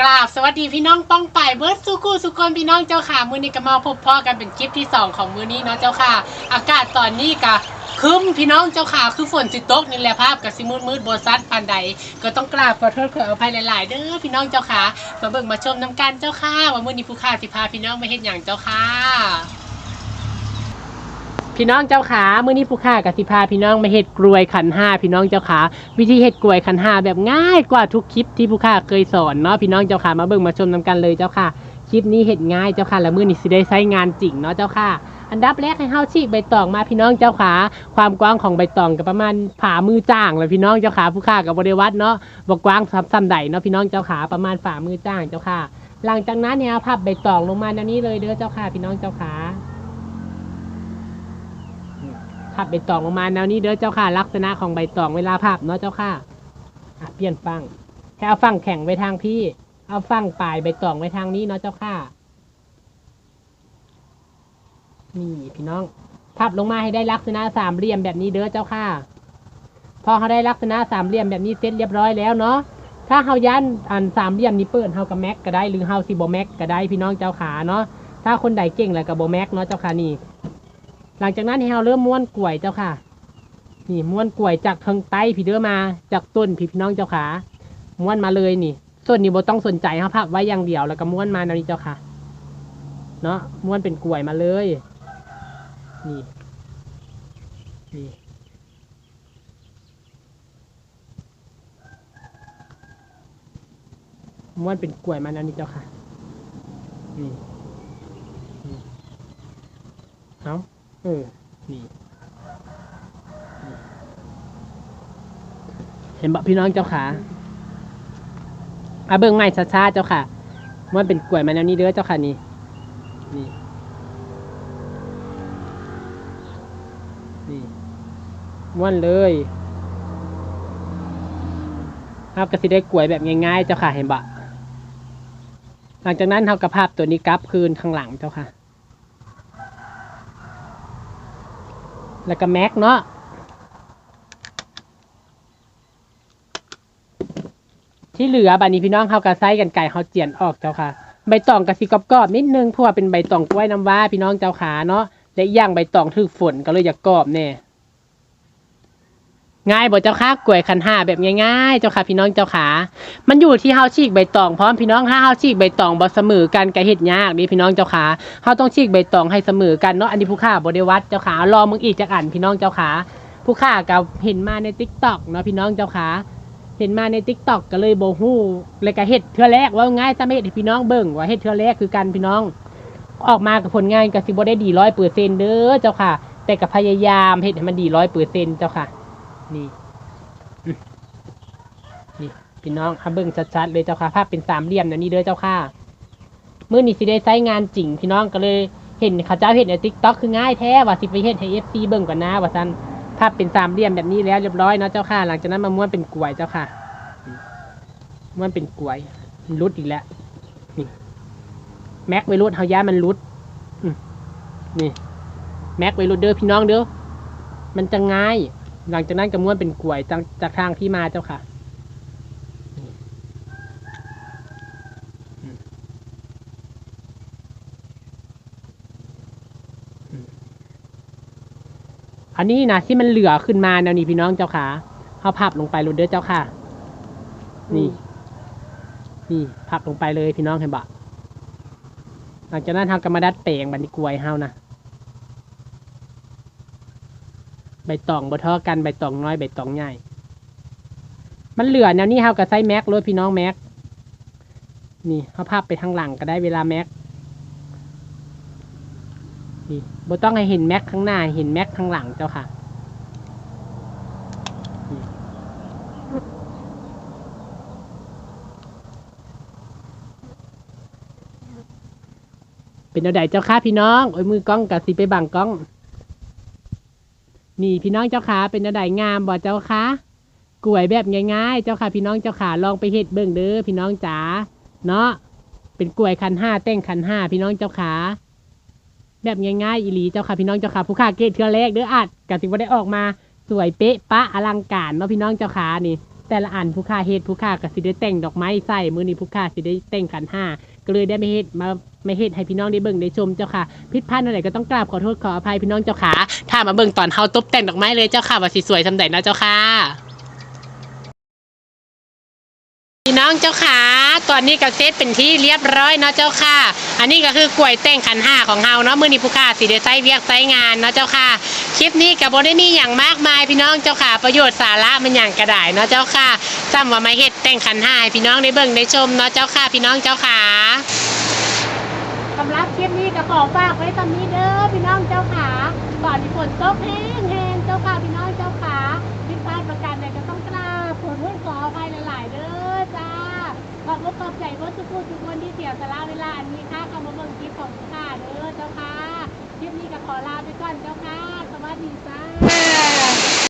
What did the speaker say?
กราบสวัสดีพี่น้องป้องไป่เบิร์ดสุกูสุกนพี่น้องเจ้าค่ะ มือนี้ก็มาพบพ่อกันเป็นคลิปที่สองของมือนี้เนาะเจ้าค่ะ อากาศตอนนี้ก็ครึ้มพี่น้องเจ้าค่ะคือฝนสิตกนี่แหละภาพกับสิมืดมืดๆบซัดปานใด ก็ต้องกราบขอโทษขออภัยหลาย ๆ เด้อพี่น้องเจ้าค่ะมาเบิ่งมาชมน้ำกันเจ้าค่ะว่ามือนี้ผู้ข่าสิพาพี่น้องมาเฮ็ดอย่างเจ้าค่ะ พี่น้องเจ้าขาเมื้อนี้ผู้ค่ากับสิพาพี่น้องมาเฮ็ดกลวยขันห้าพี่น้องเจ้าขาวิธีเฮ็ดกลวยขันห้าแบบง่ายกว่าทุกคลิปที่ผู้ค่าเคยสอนเนาะพี่น้องเจ้าขามาเบิ่งมาชมนำกันเลยเจ้าค่ะคลิปนี้เฮ็ดง่ายเจ้าค่ะแล้วมื้อนี้สิได้ใช้งานจริงเนาะเจ้าค่ะ อันดับแรกให้เฮาฉีกใบตองมาพี่น้องเจ้าขาความกว้างของใบตองก็ประมาณฝ่ามือจ้างเลยพี่น้องเจ้าขาผู้ค่ากับบริวัตเนาะบ่กว้างซ้ำๆใดเนาะพี่น้องเจ้าขาประมาณฝ่ามือจ้างเจ้าค่ะ หลังจากนั้นเนี่ยเอาพับใบตองลงมาแนวนี้เลยเด้อเจ้าค่ะพี่น้องเจ้าขา พับใบตองลงมาแนวนี้เด้อเจ้าค่ะ ลักษณะของใบตองเวลาพับเนาะเจ้าค่ะอะเปลี่ยนฟังให้เอาฟังแข็งไว้ทางพี่ เอาฟังปลายใบตองไว้ทางนี้เนาะเจ้าค่ะนี่พี่น้องพับลงมาให้ได้ลักษณะสามเหลี่ยมแบบนี้เด้อเจ้าค่ะ พอเขาได้ลักษณะสามเหลี่ยมแบบนี้เสร็จเรียบร้อยแล้วเนาะถ้าเฮายันอันสามเหลี่ยมนี้เปิดเฮากับแม็กก็ได้หรือเฮาสิบ่แม็กก็ได้พี่น้องเจ้าขาเนาะถ้าคนใดเก่งแล้วก็บ่แม็กเนาะเจ้าค่ะนี่ หลังจากนั้นให้เราเริ่มม้วนกล้วยเจ้าค่ะ นี่ม้วนกล้วยจากทางใต้พี่เด้อมาจากต้นพี่พี่น้องเจ้าขาม้วนมาเลยนี่ส่วนนี้บ่ต้องสนใจครับพับไว้อย่างเดียวแล้วก็ม้วนมาแนวนี้เจ้าค่ะ เนาะม้วนเป็นกล้วยมาเลย นี่ นี่ม้วนเป็นกล้วยมาแนวนี้เจ้าค่ะ นี่นี่เอา เออ นี่ เห็นบะพี่น้องเจ้าขาอาเบิ้งใหม่ช้าๆเจ้าค่ะ มันเป็นกล้วยมาแนวนี้เด้อเจ้าค่ะนี่นี่ นี่ม้วนเลยครับก็สิได้กล้วยแบบง่ายๆเจ้าค่ะเห็นบะหลังจากนั้นเรากระภาพตัวนี้กลับคืนข้างหลังเจ้าค่ะ แล้วก็แม็กเนาะที่เหลือบัดนี้พี่น้องเขากระไซกันไก่เขาเจียนออกเจ้าค่ะ ใบตองกระสิกรอบๆนิดนึงเพราะว่าเป็นใบตองกล้วยน้ำว้าพี่น้องเจ้าขาเนาะและย่างใบตองถึกฝนก็เลยอยากกรอบแน่ ง่ายบ่เจ้าค่ะกล้วยคันห้าแบบง่ายๆ เจ้าค่ะพี่น้องเจ้าขามันอยู่ที่เฮาฉีกใบตองพร้อมพี่น้องถ้าเฮาฉีกใบตองบ่เสมอกันก็เฮ็ดยากดิพี่น้องเจ้าขาเฮาต้องฉีกใบตองให้เสมอกันเนาะอันนี้ผู้ค่าบ่ได้วัดเจ้าขารอมึงอีกจักอันพี่น้องเจ้าขาผู้ค่าก็เห็นมาใน TikTok เนาะพี่น้องเจ้าขาเห็นมาใน TikTok ก็เลยบ่ฮู้เลยก็เฮ็ดเทื่อแรกว่าง่ายซะเฮ็ดให้พี่น้องเบิ่งว่าเฮ็ดเทื่อแรกคือกันพี่น้อง ออกมากับผลงานก็สิบ่ได้ดี100%เด้อเจ้าค่ะ แต่ก็พยายามเฮ็ดให้มันดี100%เจ้าค่ะ นี่นี่พี่น้องเอาเบิ่งชัดๆเลยเจ้าค่ะภาพเป็นสามเหลี่ยมนะนี่เด้อเจ้าค่ะเมื้อนี้สิได้ใช้งานจริง พี่น้องก็เลยเห็นเขาเจ้าเห็นใน TikTok คือง่ายแท้ว่าสิไปเฮ็ดให้ FC เบิ่งก่อนนะว่าซันภาพเป็นสามเหลี่ยมแบบนี้แล้วเรียบร้อยเนาะเจ้าค่ะ หลังจากนั้นมาม้วนเป็นกลวยเจ้าค่ะม้วนเป็นกลวยรุดอีกแล้วนี่แม็กไวรุดเฮาย้ามันรุดนี่แม็กไวรุดเด้อพี่น้องเด้อมันจะง่าย หลังจากนั้นก็ม้วนเป็นกลวยจากจากทางที่มาเจ้าค่ะอันนี้นะที่มันเหลือขึ้นมาแนวนี้พี่น้องเจ้าขาเอาพับลงไปโรดเดอร์เจ้าค่ะ นี่ นี่พับลงไปเลยพี่น้องเห็นบะหลังจากนั้นทำกรรมดัดแปลงบันนี้กลวยเฮานะ ใบตองบ่เท่อกันใบตองน้อยใบตองใหญ่ มันเหลือแนวนี้เฮากับไซแม็กรถพี่น้องแม็ก นี่เขาพับไปทางหลังก็ได้เวลาแม็กนี่บ่ต้องให้เห็นแม็กข้างหน้าเห็นแม็กข้างหลังเจ้าค่ะเป็นอาใดเจ้าค่ะพี่น้อง โอ้ยมือกล้องกับสิไปบังกล้อง นี่พี่น้องเจ้าค่ะเป็นอาใดงามบ่เจ้าค่ะกล้วยแบบง่ายๆ เจ้าค่ะพี่น้องเจ้าค่ะลองไปเฮ็ดเบิ่งเด้อพี่น้องจ๋าเนาะเป็นกล้วยคันห้าแต่งคันห้าพี่น้องเจ้าค่ะแบบง่ายๆอีหลีเจ้าค่ะพี่น้องเจ้าค่ะผู้ค่าเกตเทือแรกเด้ออัดกสิบ่าได้ออกมาสวยเป๊ะปะอลังการเนาะพี่น้องเจ้าค่ะนี่ แต่ละอันผู้ค่าเฮ็ดผู้ค่าก็สิได้แต่งดอกไม้ใส่มือนี้ผู้ค่าสิได้แต่งขันห้าก็เลยได้ไม่เฮ็ดมา ไม่เฮ็ดให้พี่น้องได้เบิ่งได้ชมเจ้าค่ะผิดพลาดอะไรก็ต้องกราบขอโทษขออภัยพี่น้องเจ้าค่ะถ้ามาเบิ่งตอนเฮาตบแต่งดอกไม้เลยเจ้าค่ะว่าสิสวยสำใดนะเจ้าค่ะพี่น้องเจ้าขาตอนนี้ก็เซตเป็นที่เรียบร้อยเนาะเจ้าค่ะ อันนี้ก็คือกล้วยแต่งขันห้าของเฮาเนาะมือนี้ผู้ค่าสิได้ใช้เวียกใช้งานเนาะเจ้าค่ะ คลิปนี้ก็บ่ได้มีอย่างมากมายพี่น้องเจ้าค่ะ ประโยชน์สาระมันอย่างกระไดเนาะเจ้าค่ะซ้ำว่ามาเฮ็ดแต่งขันห้าให้พี่น้องได้เบิ่งได้ชมเนาะเจ้าค่ะ พี่น้องเจ้าค่ะำรับคลิปนี้ก็ขอฝากไว้ตอนนี้เด้อพี่น้องเจ้าค่ะก่อนที่ฝนตกแห้งแห้งเจ้าค่ะพี่น้องเจ้าค่ะผิพลาดประการใดก็ต้องกราบขอโทษขออภัยหลายๆเด้อจ้าขอบคุณขอบใจเพื่อนทุกคนทุกคนที่เสียสละเวลาอันนี้ค่ะเข้ามาเบิ่งคลิปของข้าเด้อเจ้าค่ะคลิปนี้ก็ขอลาไปก่อนเจ้าค่ะสวัสดีจ้า